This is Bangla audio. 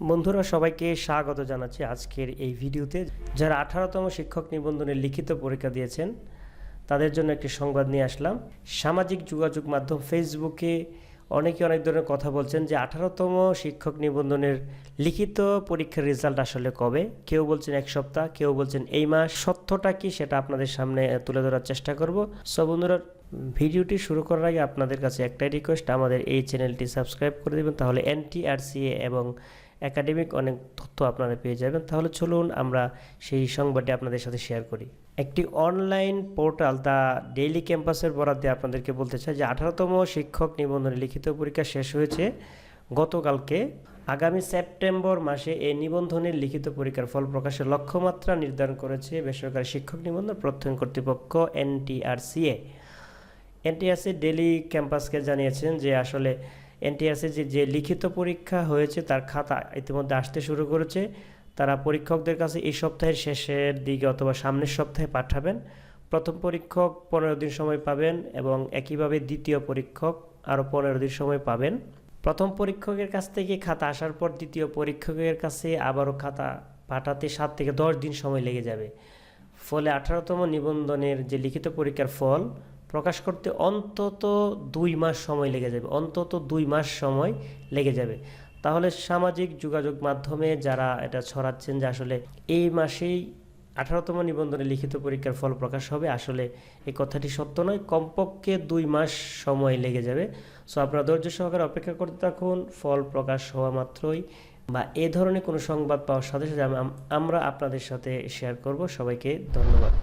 বন্ধুরা, সবাইকে স্বাগত জানাচ্ছি আজকের এই ভিডিওতে। যারা আঠারোতম শিক্ষক নিবন্ধনের লিখিত পরীক্ষা দিয়েছেন, তাদের জন্য একটি সংবাদ নিয়ে আসলাম। সামাজিক যোগাযোগ মাধ্যম ফেসবুকে অনেকে অনেক ধরনের কথা বলছেন যে আঠারোতম শিক্ষক নিবন্ধনের লিখিত পরীক্ষার রেজাল্ট আসলে কবে? কেউ বলছেন এক সপ্তাহ, কেউ বলছেন এই মাস। সত্যটা কি সেটা আপনাদের সামনে তুলে ধরার চেষ্টা করব। সব বন্ধুরা, ভিডিওটি শুরু করার আগে আপনাদের কাছে একটাই রিকোয়েস্ট আমাদের এই চ্যানেলটি সাবস্ক্রাইব করে দেবেন, তাহলে এনটিআরসিএ এবং একাডেমিক অনেক তথ্য আপনারা পেয়ে যাবেন। তাহলে চলুন আমরা সেই সংবাদটি আপনাদের সাথে শেয়ার করি। একটি অনলাইন পোর্টাল দা ডেইলি ক্যাম্পাসের বরাদ্দে আপনাদেরকে বলতে চাই যে আঠারোতম শিক্ষক নিবন্ধনের লিখিত পরীক্ষা শেষ হয়েছে গতকালকে। আগামী সেপ্টেম্বর মাসে এই নিবন্ধনের লিখিত পরীক্ষার ফল প্রকাশের লক্ষ্যমাত্রা নির্ধারণ করেছে বেসরকারি শিক্ষক নিবন্ধন প্রত্যয়ন কর্তৃপক্ষ এনটিআরসিএ। এনটিআরসি ডেলি ক্যাম্পাসকে জানিয়েছেন যে আসলে এনটিআরসি যে লিখিত পরীক্ষা হয়েছে তার খাতা ইতিমধ্যে আসতে শুরু করেছে। তারা পরীক্ষকদের কাছে এই সপ্তাহের শেষের দিকে অথবা সামনের সপ্তাহে পাঠাবেন। প্রথম পরীক্ষক পনেরো দিন সময় পাবেন এবং একইভাবে দ্বিতীয় পরীক্ষক আরও পনেরো দিন সময় পাবেন। প্রথম পরীক্ষকের কাছ থেকে খাতা আসার পর দ্বিতীয় পরীক্ষকের কাছে আবারও খাতা পাঠাতে সাত থেকে দশ দিন সময় লেগে যাবে। ফলে আঠারোতম নিবন্ধনের যে লিখিত পরীক্ষার ফল প্রকাশ করতে অন্তত দুই মাস সময় লেগে যাবে, অন্তত দুই মাস সময় লেগে যাবে। তাহলে সামাজিক যোগাযোগ মাধ্যমে যারা এটা ছড়াচ্ছেন যে আসলে এই মাসেই আঠারোতম নিবন্ধনে লিখিত পরীক্ষার ফল প্রকাশ হবে, আসলে এই কথাটি সত্য নয়, কমপক্ষে দুই মাস সময় লেগে যাবে। সো আপনারা ধৈর্য সহকারে অপেক্ষা করতে থাকুন, ফল প্রকাশ হওয়া মাত্রই বা এ ধরনের কোনো সংবাদ পাওয়ার সাথে সাথে আমরা আপনাদের সাথে শেয়ার করব। সবাইকে ধন্যবাদ।